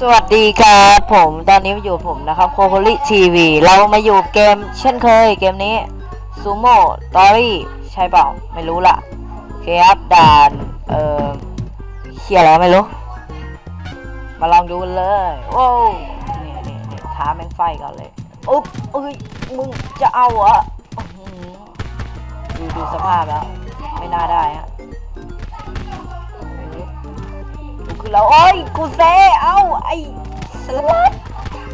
สวัสดีครับผมตอนนี้อยู่ผมนะครับโคโคลิทีวีเรามาอยู่เกมเช่นเคยเกมนี้ซูโม่ตอรี่ใช่เปล่าไม่รู้ละโอเคครับด่านเอ่อเขียอะไรไม่รู้ มาลองดูเลยว้นี่นี่นี่ท้าแม่งไฟก่อนเลยอุ๊บเอ้ยมึงจะเอาเหรออื้อหือดูดูสภาพแล้ว ไม่น่าได้ฮะ คือเราโอ้ยกูเซเอ้าไอ้สลัด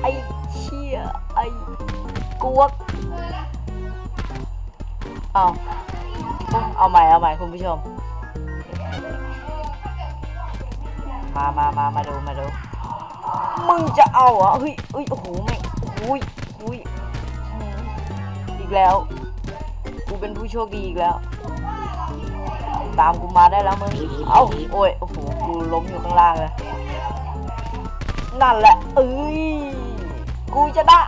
ไอ้เชี่ยไอ้กวกเอาเอาใหม่เอาใหม่คุณผู้ชม มามามามาดูมาดูมึงจะเอาเหรอเฮ้ยเฮ้ยโอ้โหแม่งโอ้ยโอ้ยอีกแล้ว กูเป็นผู้โชคดีอีกแล้ว ตามกูมาได้แล้วมึง เอ้า โอ้ย โอ้โห กูล้มอยู่ข้างล่างเลย นั่นแหละ เอ้ย กูจะได้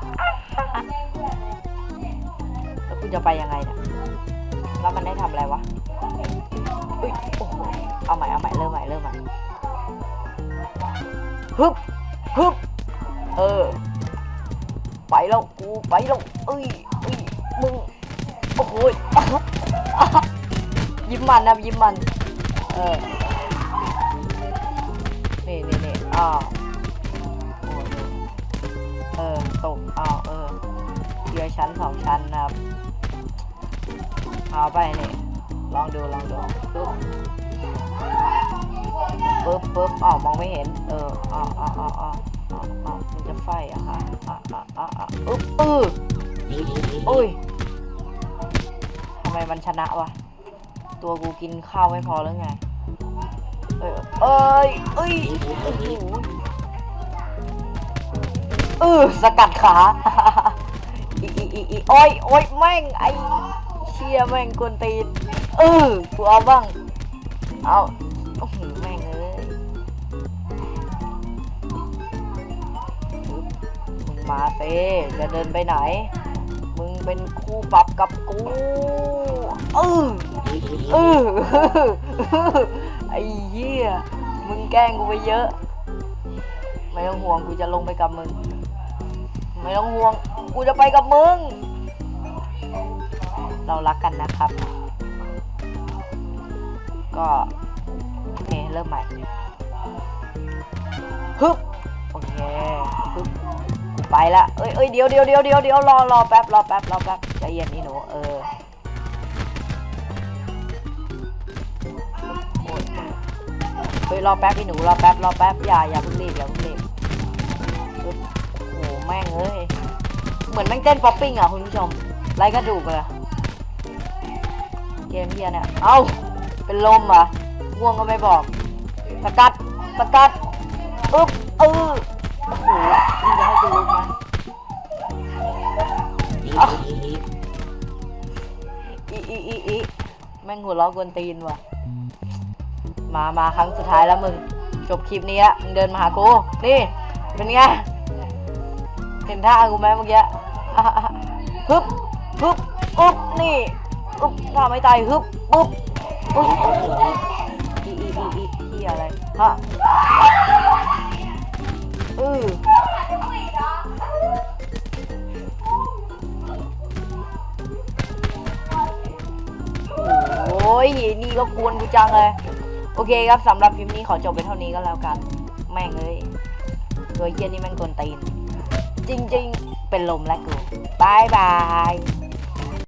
แล้วกูจะไปยังไงเนี่ย แล้วมันได้ทำอะไรวะเอ้ยโอ้โหเอาใหม่ เอาใหม่ เริ่มใหม่ เริ่มใหม่ ฮึบ ฮึบ เออ ไปแล้ว กูไปแล้ว เอ้ยเอ้ยมึง โอ้โห ยิ้มมันนะยิ้มมัน เออนี่นี่นี่อ้าวโอ้ยเออตกอ้าวเออเยร์ชั้นสองชั้นนะครับ เอาไปนี่ลองดูลองดูปึ๊บปึ๊บปึ๊บอ้าวมองไม่เห็น เอออ้าวอ้าวอ้าวอ้าวอ้าวอ้าวมันจะไฟอะอะอะอะอะอะอึ๊บอืออุ้ยทำไมมันชนะวะ ตัวกูกินข้าวไม่พอหรือไง เอ้ย เอ้ย เอ้ยโอ้โหเออสกัดขา อีอีอีอีโอ้ยโอ้ยแม่งไอเชียแม่งกวนตีนเออกูเอาบ้าง เอาโอ้โหแม่งเอ้ยมึงมาเซ่จะเดินไปไหน เป็นคู่ปรับกับกูเออเออไอ้เหี้ยมึงแกล้งกูไปเยอะ ไม่ต้องห่วงกูจะลงไปกับมึง ไม่ต้องห่วงกูจะไปกับมึง เรารักกันนะครับ ก็โอเคเริ่มใหม่ฮึบ ไปละเอ้ยเอ้ยเดี๋ยวเดี๋ยวเดี๋ยวเดี๋ยวเดี๋ยวรอรอแป๊บรอแป๊บรอแป๊บใจเย็นนี่หนู เออเฮ้ยรอแป๊บพี่หนูรอแป๊บรอแป๊บอย่าอย่าเพิ่งรีบอย่าเพิ่งรีบโอ้โหแม่งเอ้ยเหมือนแม่งเต้นป๊อปปิ้งอะคุณผู้ชมไรกระดูกเลยเกมเฮียเนี่ยเอ้าเป็นลมอะง่วงก็ไม่บอกสกัดสกัดปึ๊บเออโอ้โห จะให้กูลุกนอีอีอีอีแม่งหัวล้อกวนตีนว่ะ มามาครั้งสุดท้ายแล้วมึง จบคลิปนี้ละมึงเดินมาหากู นี่ เป็นไง เห็นท่ากูไหมเมื่อกี้ฮึบฮึบอุ๊บ นี่อุ๊บท่าไม่ตายฮึบอุ๊บอุ๊บอีอีอีอีอีอะไรฮะอือ ยนี่ก็กวนกูจังเลย โอเคครับสำหรับคลิปนี้ขอจบไปเท่านี้ก็แล้วกัน แม่งเลยตัวเยี่ยนี่แม่งกวนตีน จริง ๆ เป็นลมแล้วกูบายบาย